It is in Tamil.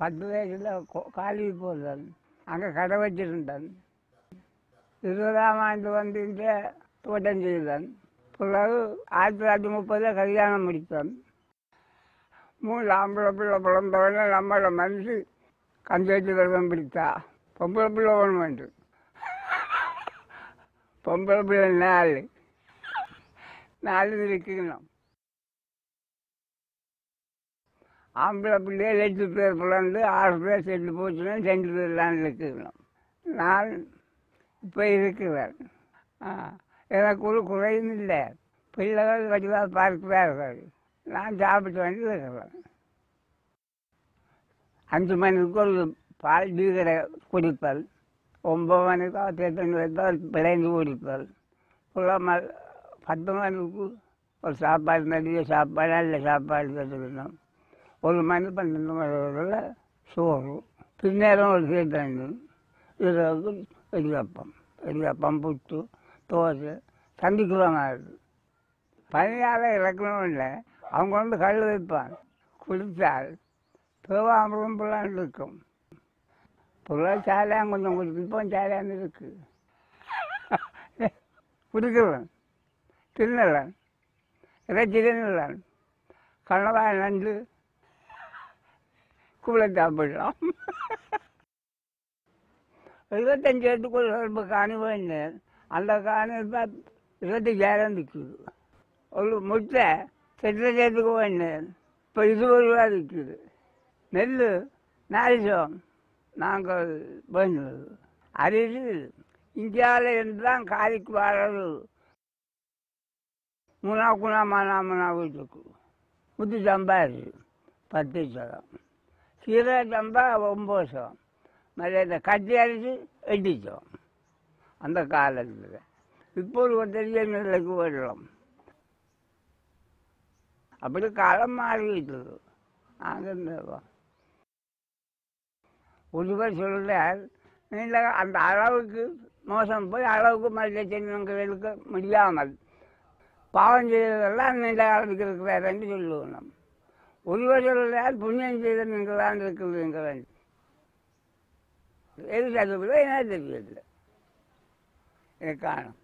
பத்து வயசில் காலேஜ் போகிறேன் அங்கே கடை வச்சிருந்தேன். இருபதாம் ஆண்டு வந்து இங்கே தோட்டம் செய்தேன். பிறகு ஆயிரத்தி தொள்ளாயிரத்தி முப்பதில் கல்யாணம் முடித்தேன். மூணு ஆம்பளை பிள்ளை பிறந்தவொடனே நம்மளோட மனசு கஞ்சி விரதம் பிடித்தா. பொம்பளை பிள்ளை ஒன்று வேண்டு பொம்பளை பிள்ளை நாலு. நாலு இருக்கணும் ஆம்பளை பிள்ளையே எட்டு பேர் பிறந்து ஆறு பேர் சென்று போச்சுன்னா ரெண்டு பேர் தான் இருக்கணும் நான் இப்போ இருக்கிறேன். எனக்கு ஒரு குறையும் இல்லை. பிள்ளைகள் வடிவாக பார்க்கிறார்கள். நான் சாப்பிட்டு வந்து இருக்கிறேன். அஞ்சு மணிக்கு ஒரு பால் டீக்கடை குடிப்பல் ஒம்பது மணிக்கு தேத்தன் வைத்தால் பிழைந்து குடிப்பல் ஃபுல்லாக ம பத்து மணிக்கு ஒரு சாப்பாடு நிறைய சாப்பாடு நல்ல சாப்பாடு கற்றுக்கணும் ஒரு மணி பன்னெண்டு மணி வரையில் சோறு. பின்னேரம் ஒரு சேர்த்தண்ணி இரவுக்கு இடியப்பம். இடியப்பம் புட்டு தோசை சந்திக்குவாங்க அது. பணியால் இறக்கணும் இல்லை அவங்க வந்து கல் வைப்பாங்க. குடித்தால் திருவாமரம் பிள்ளான் இருக்கும். புள்ள சாலையான் கொஞ்சம் குடிப்போம் இப்போ இருக்கு. குடிக்கிறேன். தின்னலன் இறைச்சி தின்னலன் கணவாய் நண்டு கூட சாப்பிடலாம். இருபத்தஞ்சு வருஷத்துக்குள்ள ரொம்ப காணி வேண்டேன் அந்த காணி இருபத்தஞ்சாயிரம் விற்குது ஒரு முட்டை செட்டத்துக்கு வேண்டேன் இப்போ இருபது ரூபா விற்குது நெல் நாரிசம் நாங்கள் வேண்டது அரிசி இந்தியாவில் இருந்து தான் காரிக்கு வர்றது. மூணா குணா மானா மனா வீட்டுக்கு. முத்து சம்பாரி பத்து சதம். கீரை சம்பா ஒம்பது சதம் மற்ற இந்த கட்டி அரிசி எட்டு சதம் அந்த காலத்தில். இப்போ ஒரு தெரிய நிலைக்கு விடலாம் அப்படி காலம் மாறிவிட்டது நாங்கள் ஒருவர் சொல்கிறார் நீங்கள் அந்த அளவுக்கு மோசம் போய் அளவுக்கு மற்ற சின்னங்களுக்கு முடியாமல் பாவம் செய்ததெல்லாம் நீண்ட காலத்துக்கு இருக்கிறார் என்று சொல்லுவோம் நம்ம. ஒருவர் புண்ணியம் செய்த நீங்கள் தான் இருக்கிறீங்க எது சொல்லுவதோ என்ன தெரியல எனக்கு காணும்.